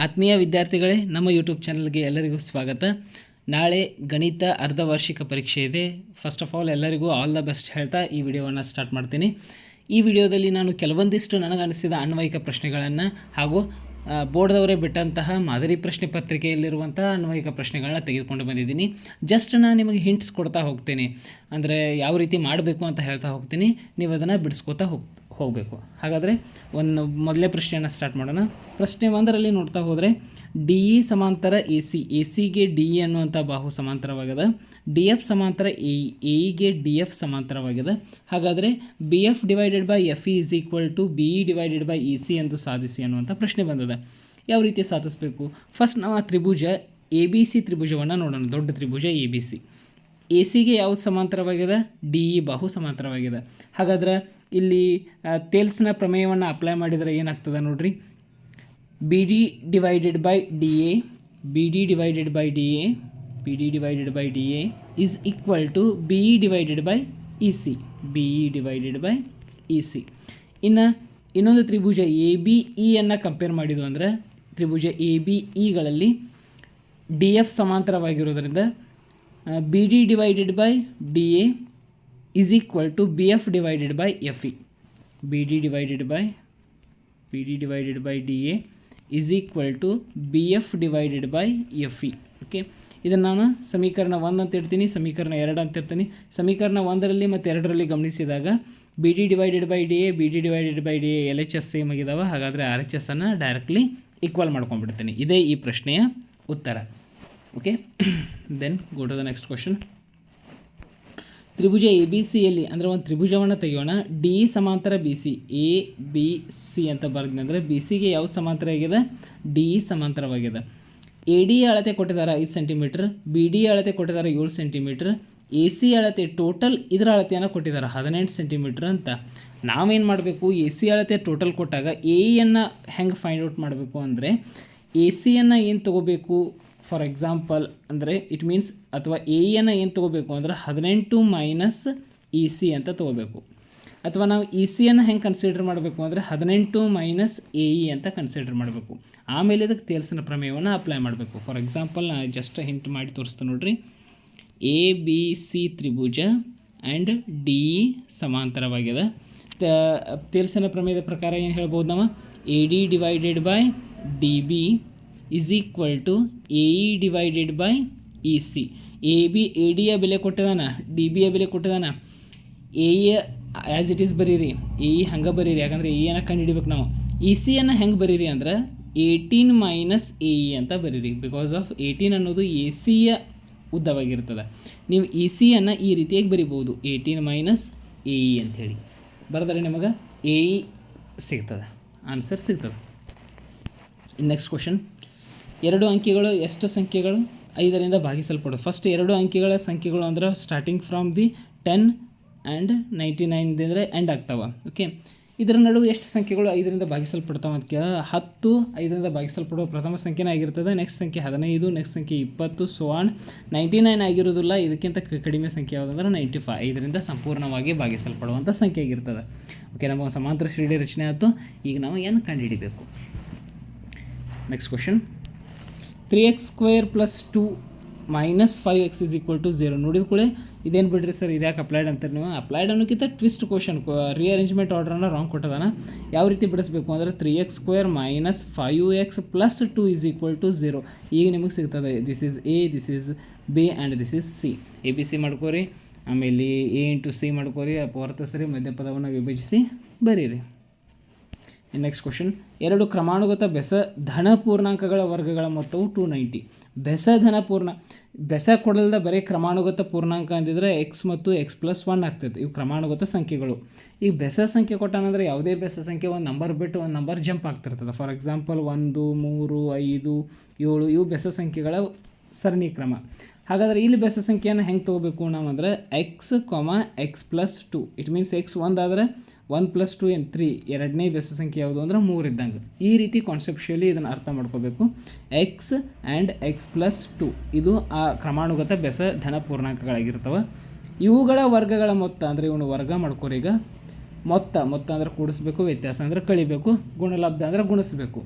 ಆತ್ಮೀಯ ವಿದ್ಯಾರ್ಥಿಗಳೇ, ನಮ್ಮ ಯೂಟ್ಯೂಬ್ ಚಾನಲ್ಗೆ ಎಲ್ಲರಿಗೂ ಸ್ವಾಗತ. ನಾಳೆ ಗಣಿತ ಅರ್ಧ ವಾರ್ಷಿಕ ಪರೀಕ್ಷೆ ಇದೆ. ಫಸ್ಟ್ ಆಫ್ ಆಲ್ ಎಲ್ಲರಿಗೂ ಆಲ್ ದ ಬೆಸ್ಟ್ ಹೇಳ್ತಾ ಈ ವಿಡಿಯೋವನ್ನು ಸ್ಟಾರ್ಟ್ ಮಾಡ್ತೀನಿ. ಈ ವಿಡಿಯೋದಲ್ಲಿ ನಾನು ಕೆಲವೊಂದಿಷ್ಟು ನನಗನಿಸಿದ ಅನ್ವಯಿಕ ಪ್ರಶ್ನೆಗಳನ್ನು ಹಾಗೂ ಬೋರ್ಡ್ದವರೇ ಬಿಟ್ಟಂತಹ ಮಾದರಿ ಪ್ರಶ್ನೆ ಪತ್ರಿಕೆಯಲ್ಲಿರುವಂತಹ ಅನ್ವಯಿಕ ಪ್ರಶ್ನೆಗಳನ್ನ ತೆಗೆದುಕೊಂಡು ಬಂದಿದ್ದೀನಿ. ಜಸ್ಟ್ ನಾನು ನಿಮಗೆ ಹಿಂಟ್ಸ್ ಕೊಡ್ತಾ ಹೋಗ್ತೀನಿ. ಅಂದರೆ ಯಾವ ರೀತಿ ಮಾಡಬೇಕು ಅಂತ ಹೇಳ್ತಾ ಹೋಗ್ತೀನಿ. ನೀವು ಅದನ್ನು ಬಿಡಿಸ್ಕೋತಾ ಹೋಗ್ ಹೋಗಬೇಕು. ಹಾಗಾದರೆ ಒಂದು ಮೊದಲೇ ಪ್ರಶ್ನೆಯನ್ನು ಸ್ಟಾರ್ಟ್ ಮಾಡೋಣ. ಪ್ರಶ್ನೆ ಒಂದರಲ್ಲಿ ನೋಡ್ತಾ ಹೋದರೆ ಡಿ ಇ ಸಮಾಂತರ ಎ ಸಿ ಎ ಸಿಗೆ ಡಿ ಇ ಅನ್ನುವಂಥ ಬಾಹು ಸಮಾಂತರವಾಗಿದೆ ಡಿ ಎಫ್ ಸಮಾಂತರ ಎ ಎಗೆ ಡಿ ಎಫ್ ಸಮಾಂತರವಾಗಿದೆ ಹಾಗಾದರೆ B F divided by F E is equal to B E divided by E C ಎಂದು ಸಾಧಿಸಿ ಅನ್ನುವಂಥ ಪ್ರಶ್ನೆ ಬಂದಿದೆ. ಯಾವ ರೀತಿ ಸಾಧಿಸಬೇಕು? ಫಸ್ಟ್ ನಾವು ಆ ತ್ರಿಭುಜ ಎ ಬಿ ಸಿ ತ್ರಿಭುಜವನ್ನು ನೋಡೋಣ. ದೊಡ್ಡ ತ್ರಿಭುಜ ಎ ಬಿ ಸಿ ಎ ಸಿಗೆ ಯಾವುದು ಸಮಾಂತರವಾಗಿದೆ ಡಿ ಇ ಬಾಹು ಸಮಾಂತರವಾಗಿದೆ ಹಾಗಾದ್ರೆ ಇಲ್ಲಿ ತೇಲ್ಸ್ನ ಪ್ರಮೇಯವನ್ನು ಅಪ್ಲೈ ಮಾಡಿದರೆ ಏನಾಗ್ತದೆ ನೋಡ್ರಿ? B D divided by D A B D divided by D A B D divided by D A is equal to B E divided by E C B E divided by E C ಇನ್ನು ಇನ್ನೊಂದು ತ್ರಿಭುಜ A B ಇಯನ್ನು compare ಮಾಡಿದ್ದು ಅಂದರೆ ತ್ರಿಭುಜ A B ಇಗಳಲ್ಲಿ D F ಸಮಾಂತರವಾಗಿರೋದರಿಂದ B D divided by D A is equal to B F divided by F E B D divided by B D divided by D A is equal to B F divided by F E okay ಇದನ್ನು ನಾನು ಸಮೀಕರಣ ಒಂದು ಅಂತ ಇಡ್ತೀನಿ ಸಮೀಕರಣ ಎರಡು ಅಂತ ಇರ್ತೀನಿ ಸಮೀಕರಣ ಒಂದರಲ್ಲಿ ಮತ್ತು ಎರಡರಲ್ಲಿ ಗಮನಿಸಿದಾಗ B D divided by D A B D divided by D A L H S same ಆಗಿದಾವೆ. ಹಾಗಾದರೆ ಆರ್ ಎಚ್ ಎಸ್ಸನ್ನು ಡೈರೆಕ್ಟ್ಲಿ ಈಕ್ವಲ್ ಮಾಡ್ಕೊಂಡ್ಬಿಡ್ತೀನಿ. ಇದೇ ಈ ಪ್ರಶ್ನೆಯ ಉತ್ತರ. Okay then go to the next question Tribhuja A B ಸಿಯಲ್ಲಿ ಅಂದರೆ ಒಂದು ತ್ರಿಭುಜವನ್ನು ತೆಗೆಯೋಣ. ಡಿ ಸಮಾಂತರ B C A B C ಅಂತ ಬರೆದ್ನಂದರೆ ಬಿ ಸಿಗೆ ಯಾವ್ದು ಸಮಾಂತರ ಆಗಿದೆ? ಡಿ ಸಮಾಂತರವಾಗಿದೆ. ಎ ಡಿ ಅಳತೆ ಕೊಟ್ಟಿದ್ದಾರೆ ಐದು ಸೆಂಟಿಮೀಟ್ರ್ ಬಿ ಡಿ ಅಳತೆ ಕೊಟ್ಟಿದ್ದಾರೆ ಏಳು ಸೆಂಟಿಮೀಟ್ರ್ ಎ ಸಿ ಅಳತೆ ಟೋಟಲ್ ಇದರ ಅಳತೆಯನ್ನು ಕೊಟ್ಟಿದ್ದಾರೆ ಹದಿನೆಂಟು ಸೆಂಟಿಮೀಟ್ರ್ ಅಂತ. ನಾವೇನು ಮಾಡಬೇಕು? ಎ ಸಿ ಅಳತೆ ಟೋಟಲ್ ಕೊಟ್ಟಾಗ ಎಯನ್ನು ಹೆಂಗೆ ಫೈಂಡ್ ಔಟ್ ಮಾಡಬೇಕು ಅಂದರೆ ಎ ಸಿಯನ್ನು ಏನು ತೊಗೋಬೇಕು? ಫಾರ್ ಎಕ್ಸಾಂಪಲ್ ಅಂದರೆ ಇಟ್ ಮೀನ್ಸ್ ಅಥವಾ ಎ ಎಯನ್ನು ಏನು ತೊಗೋಬೇಕು ಅಂದ್ರೆ ಹದಿನೆಂಟು ಮೈನಸ್ ಇ ಸಿ ಅಂತ ತೊಗೋಬೇಕು. ಅಥವಾ ನಾವು ಇ ಸಿಯನ್ನು ಹೆಂಗೆ ಕನ್ಸಿಡರ್ ಮಾಡಬೇಕು ಅಂದರೆ ಹದಿನೆಂಟು ಮೈನಸ್ ಎ ಇ ಅಂತ ಕನ್ಸಿಡರ್ ಮಾಡಬೇಕು. ಆಮೇಲೆ ಇದಕ್ಕೆ ತೇಲ್ಸಿನ ಪ್ರಮೇಯವನ್ನು ಅಪ್ಲೈ ಮಾಡಬೇಕು. ಫಾರ್ ಎಕ್ಸಾಂಪಲ್ ನಾನು ಜಸ್ಟ್ ಹಿಂಟ್ ಮಾಡಿ ತೋರಿಸ್ತೀನಿ ನೋಡಿರಿ. ಎ ಬಿ ಸಿ ತ್ರಿಭುಜ ಆ್ಯಂಡ್ ಡಿ ಇ ಸಮಾಂತರವಾಗಿದೆ ತೇಲ್ಸಿನ ಪ್ರಮೇಯದ ಪ್ರಕಾರ ಏನು ಹೇಳ್ಬೋದು ನಾವು? A D divided by D B is equal to A E divided by E C A B A ಡಿಯ ಬೆಲೆ ಕೊಟ್ಟಿದಾನ? ಡಿ ಬಿಯ ಬೆಲೆ ಕೊಟ್ಟಿದಾನ? ಎ ಆ್ಯಸ್ ಇಟ್ ಈಸ್ ಬರೀರಿ. ಎ ಇ ಹಂಗೆ ಬರೀರಿ. ಯಾಕಂದರೆ ಎ ಅನ್ನ ಕಂಡು ಹಿಡಿಬೇಕು ನಾವು ಇ ಸಿಯನ್ನು ಹೆಂಗೆ ಬರೀರಿ ಅಂದ್ರೆ ಏಯ್ಟೀನ್ ಮೈನಸ್ ಎ ಇ ಅಂತ ಬರೀರಿ. ಬಿಕಾಸ್ ಆಫ್ ಏಯ್ಟೀನ್ ಅನ್ನೋದು ಎ ಸಿಯ ಉದ್ದವಾಗಿರ್ತದೆ. ನೀವು ಇ ಸಿಯನ್ನು ಈ ರೀತಿಯಾಗಿ ಬರಿಬೋದು ಏಯ್ಟೀನ್ ಮೈನಸ್ ಎ ಇ ಅಂಥೇಳಿ ಬರೆದ್ರೆ ನಿಮಗೆ ಎ ಇ ಸಿಗ್ತದೆ. ಆನ್ಸರ್ ಸಿಗ್ತದೆ. ನೆಕ್ಸ್ಟ್ ಕ್ವಶನ್ ಎರಡು ಅಂಕಿಗಳು, ಎಷ್ಟು ಸಂಖ್ಯೆಗಳು? ಐದರಿಂದ ಭಾಗಿಸಲ್ಪಡೋದು ಫಸ್ಟ್ ಎರಡು ಅಂಕಿಗಳ ಸಂಖ್ಯೆಗಳು ಅಂದ್ರೆ starting from the ten and ninety ನೈನ್ದಿಂದ end ಆಗ್ತಾವೆ. ಓಕೆ ಇದರ ನಡುವೆ ಎಷ್ಟು ಸಂಖ್ಯೆಗಳು? ಐದರಿಂದ ಭಾಗಿಸಲ್ಪಡ್ತಾವೆ ಅಂತ ಕೇಳ ಹತ್ತು, ಐದರಿಂದ ಭಾಗಿಸಲ್ಪಡುವ ಪ್ರಥಮ ಸಂಖ್ಯೆನೇ ಆಗಿರ್ತದೆ. ನೆಕ್ಸ್ಟ್ ಸಂಖ್ಯೆ ಹದಿನೈದು ನೆಕ್ಸ್ಟ್ ಸಂಖ್ಯೆ ಇಪ್ಪತ್ತು ಸೋವಾನ್ ನೈಂಟಿ ನೈನ್ ಆಗಿರೋದಿಲ್ಲ ಇದಕ್ಕಿಂತ ಕಡಿಮೆ ಸಂಖ್ಯೆ ಯಾವುದಂದ್ರೆ ನೈಂಟಿ ಫೈ ಐದರಿಂದ ಸಂಪೂರ್ಣವಾಗಿ ಭಾಗಿಸಲ್ಪಡುವಂಥ ಸಂಖ್ಯೆ ಆಗಿರ್ತದೆ. ಓಕೆ ನಮಗೆ ಸಮಾಂತರ ಶ್ರೇಣಿ ರಚನೆ ಆಯಿತು. ಈಗ ನಾವು ಏನು ಕಂಡುಹಿಡಿಬೇಕು? Next question three X square plus two minus five X is equal to zero ನೋಡಿದ ಕೂಡ ಇದೇನು ಬಿಡ್ರಿ ಸರ್ ಇದ್ಯಾಕೆ ಅಪ್ಲೈಡ್ ಅಂತಾರೆ ನೀವು? ಅಪ್ಲೈಡ್ ಅನ್ನೋಕ್ಕಿಂತ ಟ್ವಿಸ್ಟ್ ಕ್ವಶನ್ ರಿಅರೇಂಜ್ಮೆಂಟ್ ಆರ್ಡ್ರನ್ನ ರಾಂಗ್ ಕೊಟ್ಟದಾನ? ಯಾವ ರೀತಿ ಬಿಡಿಸ್ಬೇಕು ಅಂದರೆ three X square minus five X plus two is equal to zero ಈಗ ನಿಮಗೆ ಸಿಗ್ತದೆ this is A this is B and this is C A B C ಮಾಡ್ಕೋರಿ. ಆಮೇಲೆ ಎ ಇಂಟು ಸಿ ಮಾಡ್ಕೋರಿ. ಹೊರತುಸರಿ ಮಧ್ಯಪದವನ್ನು ವಿಭಜಿಸಿ ಬರೀರಿ. ನೆಕ್ಸ್ಟ್ ಕ್ವಶನ್ ಎರಡು ಕ್ರಮಾನುಗತ ಬೆಸ ಧನ ಪೂರ್ಣಾಂಕಗಳ ವರ್ಗಗಳ ಮೊತ್ತವು ಟು ನೈಂಟಿ ಬೆಸ ಧನ ಪೂರ್ಣ, ಬೆಸ ಕೊಡಲ್ದ ಬರೀ ಕ್ರಮಾನುಗತ ಪೂರ್ಣಾಂಕ ಅಂದಿದ್ರೆ ಎಕ್ಸ್ ಮತ್ತು ಎಕ್ಸ್ ಪ್ಲಸ್ ಒನ್ ಆಗ್ತೈತೆ. ಇವು ಕ್ರಮಾನುಗತ ಸಂಖ್ಯೆಗಳು. ಈಗ ಬೆಸ ಸಂಖ್ಯೆ ಕೊಟ್ಟಾನಂದ್ರೆ ಯಾವುದೇ ಬೆಸ ಸಂಖ್ಯೆ ಒಂದು ನಂಬರ್ ಬಿಟ್ಟು ಒಂದು ನಂಬರ್ ಜಂಪ್ ಆಗ್ತಿರ್ತದೆ. ಫಾರ್ ಎಕ್ಸಾಂಪಲ್ ಒಂದು, ಮೂರು, ಐದು, ಏಳು, ಇವು ಬೆಸ ಸಂಖ್ಯೆಗಳ ಸರಣಿ ಕ್ರಮ ಹಾಗಾದರೆ ಇಲ್ಲಿ ಬೆಸ ಸಂಖ್ಯೆಯನ್ನು ಹೆಂಗೆ ತೊಗೋಬೇಕು ನಾವು ಅಂದರೆ X comma X plus two it means X ಒಂದಾದರೆ ಒನ್ ಪ್ಲಸ್ ಟು ಏನು ತ್ರೀ ಎರಡನೇ ಬೆಸ ಸಂಖ್ಯೆ ಯಾವುದು ಅಂದರೆ ಮೂರು ಇದ್ದಂಗೆ. ಈ ರೀತಿ ಕಾನ್ಸೆಪ್ಷುಯಲಿ ಇದನ್ನು ಅರ್ಥ ಮಾಡ್ಕೋಬೇಕು. X and X plus two ಇದು ಆ ಕ್ರಮಾನುಗತ ಬೆಸ ಧನ ಪೂರ್ಣಾಂಕಗಳಾಗಿರ್ತವೆ. ಇವುಗಳ ವರ್ಗಗಳ ಮೊತ್ತ ಅಂದರೆ ಇವನು ವರ್ಗ ಮಾಡ್ಕೋರಿ ಈಗ. ಮೊತ್ತ ಮೊತ್ತ ಅಂದರೆ ಕೂಡಿಸ್ಬೇಕು, ವ್ಯತ್ಯಾಸ ಅಂದರೆ ಕಳಿಬೇಕು, ಗುಣಲಬ್ಧ ಅಂದರೆ ಗುಣಿಸ್ಬೇಕು.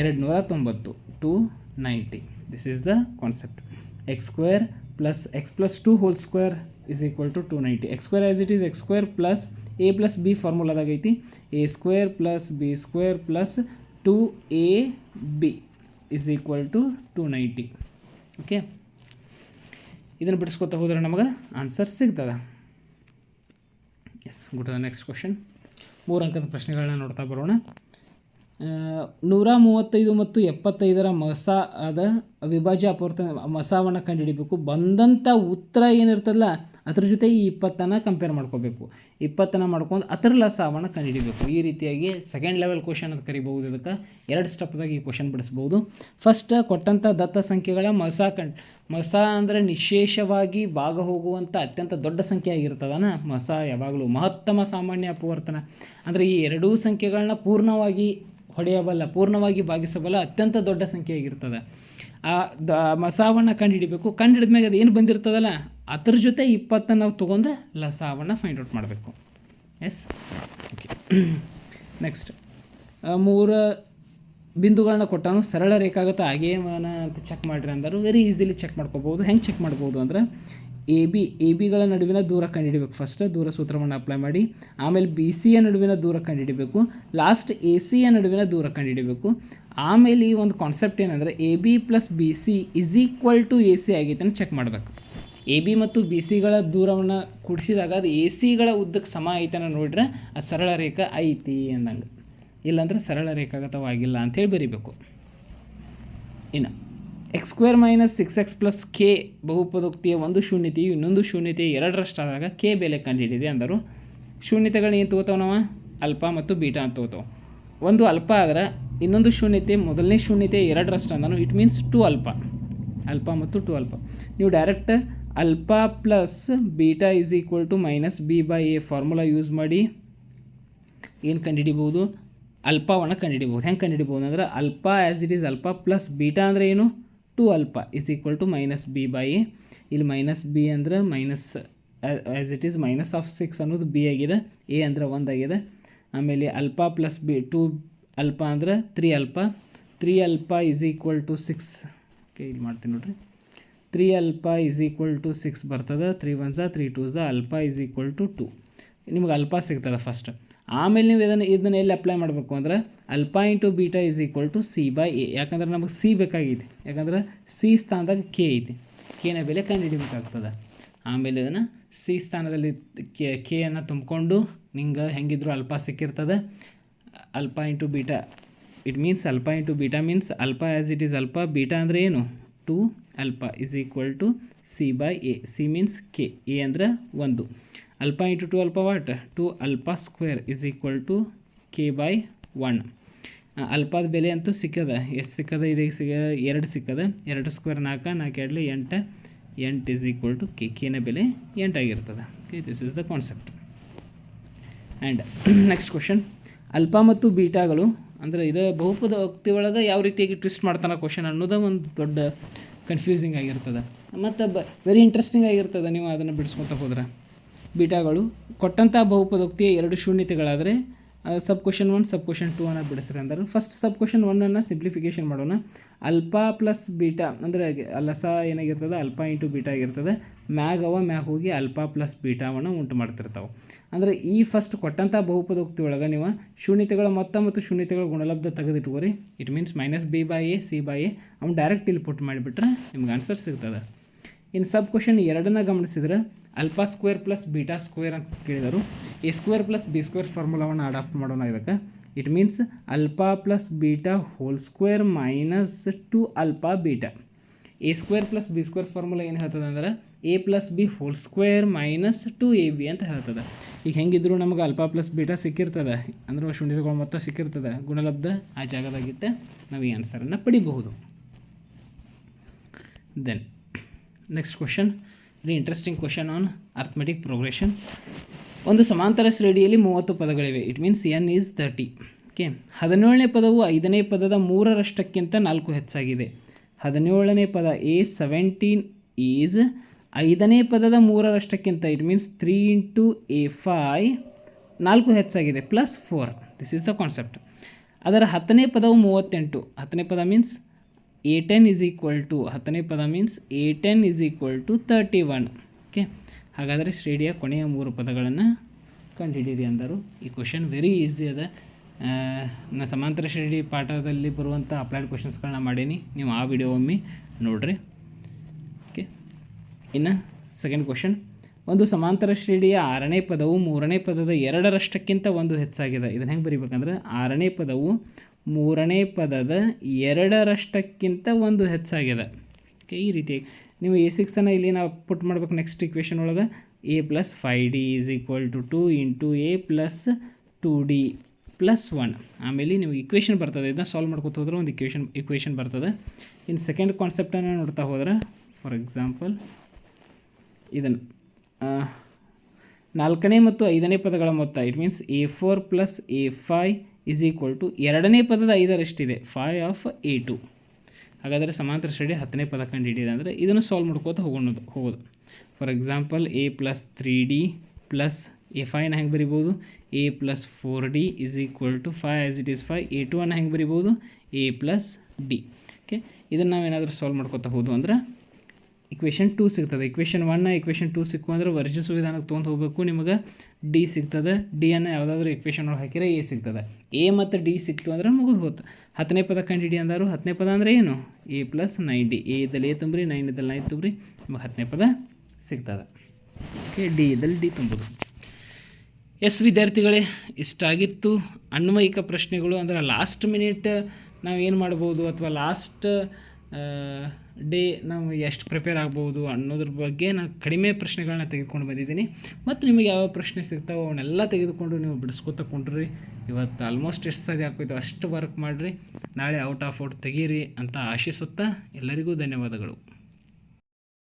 ಎರಡು ನೂರ ತೊಂಬತ್ತು two ninety this is the concept X square plus X plus two whole square is equal to two ninety X square as it is X square plus A plus B ಫಾರ್ಮುಲಾದಾಗ ಐತಿ. A square plus B square plus two A B is equal to two ninety okay ಇದನ್ನು ಬಿಡಿಸ್ಕೊತಾ ಹೋದ್ರೆ ನಮಗೆ answer ಸಿಗ್ತದೆ. Yes good next question ಮೂರು ಅಂಕದ ಪ್ರಶ್ನೆಗಳನ್ನ ನೋಡ್ತಾ ಬರೋಣ. ನೂರ ಮೂವತ್ತೈದು ಮತ್ತು ಎಪ್ಪತ್ತೈದರ ಮಸ ಅದ ಅವಿಭಾಜ್ಯ ಅಪವರ್ತನ ಮಸಾವನ್ನು ಕಂಡುಹಿಡಿಬೇಕು. ಬಂದಂಥ ಉತ್ತರ ಏನಿರ್ತದಲ್ಲ ಅದ್ರ ಜೊತೆ ಈ ಇಪ್ಪತ್ತನ್ನು ಕಂಪೇರ್ ಮಾಡ್ಕೋಬೇಕು. ಇಪ್ಪತ್ತನ್ನು ಮಾಡ್ಕೊಂಡು ಅದರ ಲಸಾವನ್ನು ಕಂಡುಹಿಡಿಬೇಕು. ಈ ರೀತಿಯಾಗಿ ಸೆಕೆಂಡ್ ಲೆವೆಲ್ ಕ್ವಶನ್ ಅಂತ ಕರಿಬಹುದು ಇದಕ್ಕೆ. ಎರಡು ಸ್ಟೆಪ್ದಾಗ ಈ ಕ್ವಶನ್ ಬಿಡಿಸ್ಬೋದು ಫಸ್ಟ್ ಕೊಟ್ಟಂಥ ದತ್ತ ಸಂಖ್ಯೆಗಳ ಮಸ ಕಣ್ ಮಸ ಅಂದರೆ ನಿಶೇಷವಾಗಿ ಭಾಗ ಹೋಗುವಂಥ ಅತ್ಯಂತ ದೊಡ್ಡ ಸಂಖ್ಯೆ ಆಗಿರ್ತದನ? ಮಸ ಯಾವಾಗಲೂ ಮಹತ್ತಮ ಸಾಮಾನ್ಯ ಅಪವರ್ತನ. ಅಂದರೆ ಈ ಎರಡೂ ಸಂಖ್ಯೆಗಳನ್ನ ಪೂರ್ಣವಾಗಿ ಹೊಡೆಯಬಲ್ಲ, ಪೂರ್ಣವಾಗಿ ಭಾಗಿಸಬಲ್ಲ ಅತ್ಯಂತ ದೊಡ್ಡ ಸಂಖ್ಯೆ ಆಗಿರ್ತದೆ. ಆ, ದ ಮಸಾವನ್ನು ಕಂಡುಹಿಡಿಬೇಕು ಕಂಡುಹಿಡಿದ ಮ್ಯಾಗ ಅದು ಏನು ಬಂದಿರ್ತದಲ್ಲ, ಅದ್ರ ಜೊತೆ ಇಪ್ಪತ್ತನ್ನು ನಾವು ತೊಗೊಂಡು ಲಸಾವನ್ನ ಫೈಂಡ್ ಔಟ್ ಮಾಡಬೇಕು. ಎಸ್ ಓಕೆ ನೆಕ್ಸ್ಟ್ ಮೂರು ಬಿಂದುಗಳನ್ನ ಕೊಟ್ಟಾನು. ಸರಳ ರೇಖಾಗತ ಮನ ಅಂತ ಚೆಕ್ ಮಾಡಿರಿ ಅಂದರು. ವೆರಿ ಈಸಿಲಿ ಚೆಕ್ ಮಾಡ್ಕೋಬೋದು. ಹೆಂಗೆ ಚೆಕ್ ಮಾಡ್ಬೋದು ಅಂದ್ರೆ ಎ ಬಿ ಎ ಬಿಗಳ ನಡುವಿನ ದೂರ ಕಂಡುಹಿಡಿಬೇಕು ಫಸ್ಟ್ ದೂರ ಸೂತ್ರವನ್ನು ಅಪ್ಲೈ ಮಾಡಿ. ಆಮೇಲೆ ಬಿ ಸಿಯ ನಡುವಿನ ದೂರ ಕಂಡುಹಿಡಿಬೇಕು ಲಾಸ್ಟ್ ಎ ಸಿಯ ನಡುವಿನ ದೂರ ಕಂಡುಹಿಡಿಬೇಕು ಆಮೇಲೆ ಈ ಒಂದು ಕಾನ್ಸೆಪ್ಟ್ ಏನಂದರೆ A B plus B C is equal to A C ಆಗೈತೆ ಅಂತ ಚೆಕ್ ಮಾಡಬೇಕು. ಎ ಬಿ ಮತ್ತು ಬಿ ಸಿಗಳ ದೂರವನ್ನು ಕೂಡಿಸಿದಾಗ ಅದು ಎ ಸಿಗಳ ಉದ್ದಕ್ಕೆ ಸಮ ಐತನ ನೋಡಿದ್ರೆ ಆ ಸರಳ ರೇಖಾ ಐತಿ ಅಂದಂಗೆ. ಇಲ್ಲಾಂದ್ರೆ ಸರಳ ರೇಖಾಗತವಾಗಿಲ್ಲ ಅಂಥೇಳಿ ಬರಿಬೇಕು. ಇನ್ನು X square minus six X plus K ಬಹುಪದೋಕ್ತಿಯ ಒಂದು ಶೂನ್ಯತೆಯು ಇನ್ನೊಂದು ಶೂನ್ಯತೆ ಎರಡರಷ್ಟಾದಾಗ ಕೆ ಬೆಲೆ ಕಂಡುಹಿಡಿದೆ ಅಂದರು. ಶೂನ್ಯತೆಗಳು ಏನು ತೋತವ ನಾವು? ಅಲ್ಪ ಮತ್ತು ಬೀಟಾ ಅಂತ ತಗೋತಾವೆ. ಒಂದು ಅಲ್ಪ ಆದ್ರೆ ಇನ್ನೊಂದು ಶೂನ್ಯತೆ, ಮೊದಲನೇ ಶೂನ್ಯತೆ ಎರಡರಷ್ಟು. ಅಂದನು ಇಟ್ ಮೀನ್ಸ್ ಟು ಅಲ್ಪ ಅಲ್ಪ ಮತ್ತು ಟು ಅಲ್ಪ ನೀವು direct alpha plus beta is equal to minus B by A formula use ಮಾಡಿ ಏನು ಕಂಡುಹಿಡಿಬೋದು ಅಲ್ಪವನ್ನು ಕಂಡುಹಿಡಿಬೋದು ಹೆಂಗೆ ಕಂಡುಹಿಡಿಬೋದು ಅಂದ್ರೆ alpha as it is alpha plus beta ಅಂದರೆ ಏನು? Two alpha is equal to minus B by ಇಲ್ಲಿ ಮೈನಸ್ ಬಿ ಅಂದ್ರೆ minus as it is minus of six ಅನ್ನೋದು ಬಿ ಆಗಿದೆ. ಎ ಅಂದರೆ ಒಂದಾಗಿದೆ ಆಮೇಲೆ ಅಲ್ಪ ಪ್ಲಸ್ ಬಿ ಟು ಅಲ್ಪ ಅಂದ್ರೆ three alpha. Three alpha is equal to six okay ಇಲ್ಲಿ ಮಾಡ್ತೀನಿ ನೋಡಿರಿ. Three alpha is equal to six ಬರ್ತದೆ. ತ್ರೀ ಒನ್ಸ ತ್ರೀ ಟೂ ಝಾ alpha is equal to two ನಿಮ್ಗೆ ಅಲ್ಪ ಸಿಗ್ತದೆ ಫಸ್ಟ್ ಆಮೇಲೆ ನೀವು ಇದನ್ನು ಇದನ್ನು ಎಲ್ಲಿ ಅಪ್ಲೈ ಮಾಡಬೇಕು ಅಂದ್ರೆ alpha into beta is equal to C by A ಯಾಕಂದ್ರೆ ನಮಗೆ ಸಿ ಬೇಕಾಗಿದೆ ಯಾಕಂದ್ರೆ ಸಿ ಸ್ಥಾನದಾಗ ಕೆ ಐತಿ. ಕೆನ ಬೆಲೆ ಕಂಡುಹಿಡಿಬೇಕಾಗ್ತದೆ. ಆಮೇಲೆ ಇದನ್ನು ಸಿ ಸ್ಥಾನದಲ್ಲಿ ಕೆ ಕೆಯನ್ನು ತುಂಬಿಕೊಂಡು ನಿಂಗೆ ಹೆಂಗಿದ್ರು alpha ಸಿಕ್ಕಿರ್ತದೆ. Alpha into beta it means alpha into beta means alpha as it is alpha beta ಅಂದರೆ ಏನು? Two alpha is equal to C by A C means K A ಅಂದರೆ ಒಂದು. Alpha into two alpha what two alpha square is equal to K by one ಅಲ್ಪದ ಬೆಲೆ ಅಂತೂ ಸಿಕ್ಕದ. ಎಷ್ಟು ಸಿಕ್ಕದ? ಇದೀಗ ಸಿಗ, ಎರಡು ಸಿಕ್ಕದ. ಎರಡು ಸ್ಕ್ವೇರ್ ನಾಲ್ಕು ನಾಲ್ಕು ಎರಡಲಿ ಎಂಟು. ಎಂಟು ಇಸ್ ಈಕ್ವಲ್ ಟು ಕೆ ಕೆನ ಬೆಲೆ ಎಂಟಾಗಿರ್ತದೆ okay this is the concept and next question alpha ಮತ್ತು ಬೀಟಾಗಳು, ಅಂದರೆ ಇದು ಬಹುಪದ ವ್ಯಕ್ತಿ ಒಳಗೆ ಯಾವ ರೀತಿಯಾಗಿ ಟ್ವಿಸ್ಟ್ ಮಾಡ್ತಾನೆ ಕ್ವಶನ್ ಅನ್ನೋದೇ ಒಂದು ದೊಡ್ಡ ಕನ್ಫ್ಯೂಸಿಂಗ್ ಆಗಿರ್ತದೆ. ಮತ್ತು ಬ ವೆರಿ ಇಂಟ್ರೆಸ್ಟಿಂಗ್ ಆಗಿರ್ತದೆ, ನೀವು ಅದನ್ನು ಬಿಡಿಸ್ಕೊತ ಹೋದ್ರೆ. ಬೀಟಾಗಳು ಕೊಟ್ಟಂಥ ಬಹುಪದೋಕ್ತಿಯ ಎರಡು ಶೂನ್ಯತೆಗಳಾದರೆ sub question one sub question two ಅನ್ನ ಬಿಡಿಸ್ರಿ ಅಂದ್ರೆ. ಫಸ್ಟ್ ಸಬ್ ಕ್ವಶನ್ ಒನ್ನನ್ನು ಸಿಂಪ್ಲಿಫಿಕೇಶನ್ ಮಾಡೋಣ. ಅಲ್ಪಾ ಪ್ಲಸ್ ಬೀಟಾ ಅಂದರೆ ಲಸ ಏನಾಗಿರ್ತದೆ? ಅಲ್ಪಾ ಇಂಟು ಬೀಟಾ ಆಗಿರ್ತದೆ. ಮ್ಯಾಗ್ ಅವ ಮ್ಯಾಗ್ ಹೋಗಿ ಅಲ್ಪಾ ಪ್ಲಸ್ ಬೀಟಾವನ್ನು ಉಂಟು ಮಾಡ್ತಿರ್ತಾವೆ. ಅಂದರೆ ಈ ಫಸ್ಟ್ ಕೊಟ್ಟಂಥ ಬಹುಪದೋಕ್ತಿ ಒಳಗೆ ನೀವು ಶೂನ್ಯತೆಗಳ ಮೊತ್ತ ಮತ್ತು ಶೂನ್ಯತೆಗಳ ಗುಣಲಬ್ಧ ತೆಗೆದಿಟ್ಕೋರಿ. It means minus B by A C by A ಅವ್ನು ಡೈರೆಕ್ಟ್ ಇಲ್ಲಿ ಪುಟ್ ಮಾಡಿಬಿಟ್ರೆ ನಿಮ್ಗೆ ಆನ್ಸರ್ ಸಿಗ್ತದೆ. ಇನ್ನು ಸಬ್ ಕ್ವಶನ್ ಎರಡನ್ನ ಗಮನಿಸಿದ್ರೆ alpha square plus beta square ಅಂತ ಕೇಳಿದರು. A square plus B square ಫಾರ್ಮುಲಾವನ್ನು adapt ಮಾಡೋಣ ಇದಕ್ಕೆ. It means alpha plus beta whole square minus two alpha beta. A square plus B square formula ಏನು ಹೇಳ್ತದೆ ಅಂದ್ರೆ A plus B whole square minus two A B ಅಂತ ಹೇಳ್ತದೆ. ಈಗ ಹೆಂಗಿದ್ರು ನಮಗೆ ಅಲ್ಪಾ ಪ್ಲಸ್ ಬೀಟಾ ಸಿಕ್ಕಿರ್ತದೆ. ಅಂದ್ರೆ ಶೂನ್ಯತೆಗಳು ಮೊತ್ತ ಸಿಕ್ಕಿರ್ತದೆ. ಗುಣಲಬ್ಧ ಆ ಜಾಗದಾಗಿಟ್ಟು ನಾವು ಈ ಆನ್ಸರನ್ನು ಪಡಿಬಹುದು. ದೆನ್ ನೆಕ್ಸ್ಟ್ ಕ್ವಶನ್ ಇಲ್ಲಿ interesting question on arithmetic progression ಒಂದು ಸಮಾಂತರ ಶ್ರೇಣಿಯಲ್ಲಿ ಮೂವತ್ತು ಪದಗಳಿವೆ. It means N is thirty okay ಹದಿನೇಳನೇ ಪದವು ಐದನೇ ಪದದ ಮೂರರಷ್ಟಕ್ಕಿಂತ ನಾಲ್ಕು ಹೆಚ್ಚಾಗಿದೆ. ಹದಿನೇಳನೇ ಪದ ಎ ಸೆವೆಂಟೀನ್ ಈಸ್ ಐದನೇ ಪದದ ಮೂರರಷ್ಟಕ್ಕಿಂತ it means three into A five ನಾಲ್ಕು ಹೆಚ್ಚಾಗಿದೆ plus four this is the concept ಅದರ ಹತ್ತನೇ ಪದವು ಮೂವತ್ತೆಂಟು. ಹತ್ತನೇ ಪದ means A ten is equal to ಹತ್ತನೇ ಪದ means A ten is equal to thirty one okay ಹಾಗಾದರೆ ಶ್ರೇಡಿಯ ಕೊನೆಯ ಮೂರು ಪದಗಳನ್ನು ಕಂಡುಹಿಡೀರಿ ಅಂದರು. ಈ ಕ್ವಶನ್ ವೆರಿ ಈಸಿ ಅದ. ನಾ ಸಮಾಂತರ ಶ್ರೇಣಿ ಪಾಠದಲ್ಲಿ ಬರುವಂಥ ಅಪ್ಲೈಡ್ ಕ್ವಶನ್ಸ್ಗಳನ್ನ ಮಾಡೀನಿ. ನೀವು ಆ ವಿಡಿಯೋ ಒಮ್ಮೆ ನೋಡ್ರಿ. ಓಕೆ ಇನ್ನು ಸೆಕೆಂಡ್ ಕ್ವಶನ್ ಒಂದು ಸಮಾಂತರ ಶ್ರೇಣಿಯ ಆರನೇ ಪದವು ಮೂರನೇ ಪದದ ಎರಡರಷ್ಟಕ್ಕಿಂತ ಒಂದು ಹೆಚ್ಚಾಗಿದೆ. ಇದನ್ನು ಹೆಂಗೆ ಬರಿಬೇಕಂದ್ರೆ ಆರನೇ ಪದವು ಮೂರನೇ ಪದದ ಎರಡರಷ್ಟಕ್ಕಿಂತ ಒಂದು ಹೆಚ್ಚಾಗಿದೆ. ಓಕೆ ಈ ರೀತಿ. ನೀವು ಎ ಸಿಕ್ಸನ್ನು ಇಲ್ಲಿ ನಾವು ಪುಟ್ ಮಾಡ್ಬೇಕು ನೆಕ್ಸ್ಟ್ ಇಕ್ವೇಷನ್ ಒಳಗೆ. A plus five D is equal to two into A plus two D plus one ಆಮೇಲೆ ನಿಮಗೆ ಇಕ್ವೇಷನ್ ಬರ್ತದೆ. ಇದನ್ನ ಸಾಲ್ವ್ ಮಾಡ್ಕೊತ ಹೋದ್ರೆ ಒಂದು ಇಕ್ವೇಷನ್ ಇಕ್ವೇಷನ್ ಬರ್ತದೆ. ಇನ್ನು ಸೆಕೆಂಡ್ ಕಾನ್ಸೆಪ್ಟನ್ನು ನೋಡ್ತಾ ಹೋದ್ರೆ ಫಾರ್ ಎಕ್ಸಾಂಪಲ್ ಇದನ್ನು. ನಾಲ್ಕನೇ ಮತ್ತು ಐದನೇ ಪದಗಳ ಮೊತ್ತ. It means A four plus A five is equal to ಎರಡನೇ ಪದದ ಐದರಷ್ಟಿದೆ. ಫೈವ್ ಆಫ್ ಎ ಟು ಹಾಗಾದರೆ ಸಮಾಂತರ ಶ್ರೇಣಿ ಹತ್ತನೇ ಪದ ಕಂಡು ಅಂದರೆ ಇದನ್ನು ಸಾಲ್ವ್ ಮಾಡ್ಕೋತ ಹೋಗೋದು. ಹೋಗೋದು for example A plus three D plus A fine ಹೆಂಗೆ ಬರಿಬೋದು A plus four D is equal to five as it is five A two ಅನ್ನು ಹೆಂಗೆ ಬರಿಬೋದು ಎ ಪ್ಲಸ್ ಡಿ ಓಕೆ ಇದನ್ನು ನಾವೇನಾದರೂ ಸಾಲ್ವ್ ಮಾಡ್ಕೋತಾ ಹೋದು ಅಂದ್ರೆ ಇಕ್ವೇಷನ್ ಟೂ ಸಿಗ್ತದೆ. ಇಕ್ವೇಷನ್ ಒನ್ನ ಇಕ್ವೇಷನ್ ಟೂ ಸಿಕ್ಕು ಅಂದ್ರೆ ವರ್ಜಿಸು ವಿಧಾನಕ್ಕೆ ತೊಗೊಂಡು ಹೋಗಬೇಕು. ನಿಮಗೆ ಡಿ ಸಿಗ್ತದೆ. ಡಿ ಅನ್ನು ಯಾವುದಾದ್ರೂ ಇಕ್ವೇಷನ್ ಒಳಗೆ ಹಾಕಿದ್ರೆ ಎ ಸಿಗ್ತದೆ. ಎ ಮತ್ತು ಡಿ ಸಿಕ್ತು ಅಂದ್ರೆ ಮುಗಿದು ಹೋತು. ಹತ್ತನೇ ಪದ ಕಂಡಿಡಿ ಅಂದರು. ಹತ್ತನೇ ಪದ ಅಂದರೆ ಏನು? A plus nine D A ಇದ್ದಲ್ಲಿ ಎ ತುಂಬ್ರಿ ನೈನ್ ಇದ್ದಲ್ಲಿ ನೈನ್ ತುಂಬ್ರಿ. ನಿಮಗೆ ಹತ್ತನೇ ಪದ ಸಿಗ್ತದೆ. ಓಕೆ ಡಿ ಇದ್ದಲ್ಲಿ ಡಿ ತುಂಬೋದು. ಎಸ್ ವಿದ್ಯಾರ್ಥಿಗಳೇ, ಇಷ್ಟಾಗಿತ್ತು. ಅನ್ವಯಿಕ ಪ್ರಶ್ನೆಗಳು ಅಂದರೆ ಲಾಸ್ಟ್ ಮಿನಿಟ್ ನಾವು ಏನು ಮಾಡ್ಬೋದು ಅಥವಾ ಲಾಸ್ಟ್ ಡೇ, ನಾವು ಎಷ್ಟು ಪ್ರಿಪೇರ್ ಆಗ್ಬೋದು ಅನ್ನೋದ್ರ ಬಗ್ಗೆ ನಾನು ಕಡಿಮೆ ಪ್ರಶ್ನೆಗಳನ್ನ ತೆಗೆದುಕೊಂಡು ಬಂದಿದ್ದೀನಿ. ಮತ್ತು ನಿಮಗೆ ಯಾವ ಪ್ರಶ್ನೆ ಸಿಗ್ತಾವೋ ಅವನ್ನೆಲ್ಲ ತೆಗೆದುಕೊಂಡು ನೀವು ಬಿಡಿಸ್ಕೊತ ಕೊಂಡ್ರಿ. ಇವತ್ತು ಆಲ್ಮೋಸ್ಟ್ ಎಷ್ಟು ಸರಿ ಹಾಕೋಯ್ತು ಅಷ್ಟು ವರ್ಕ್ ಮಾಡಿರಿ. ನಾಳೆ ಔಟ್ ಆಫ್ ಔಟ್ ತೆಗೀರಿ ಅಂತ ಆಶಿಸುತ್ತಾ ಎಲ್ಲರಿಗೂ ಧನ್ಯವಾದಗಳು.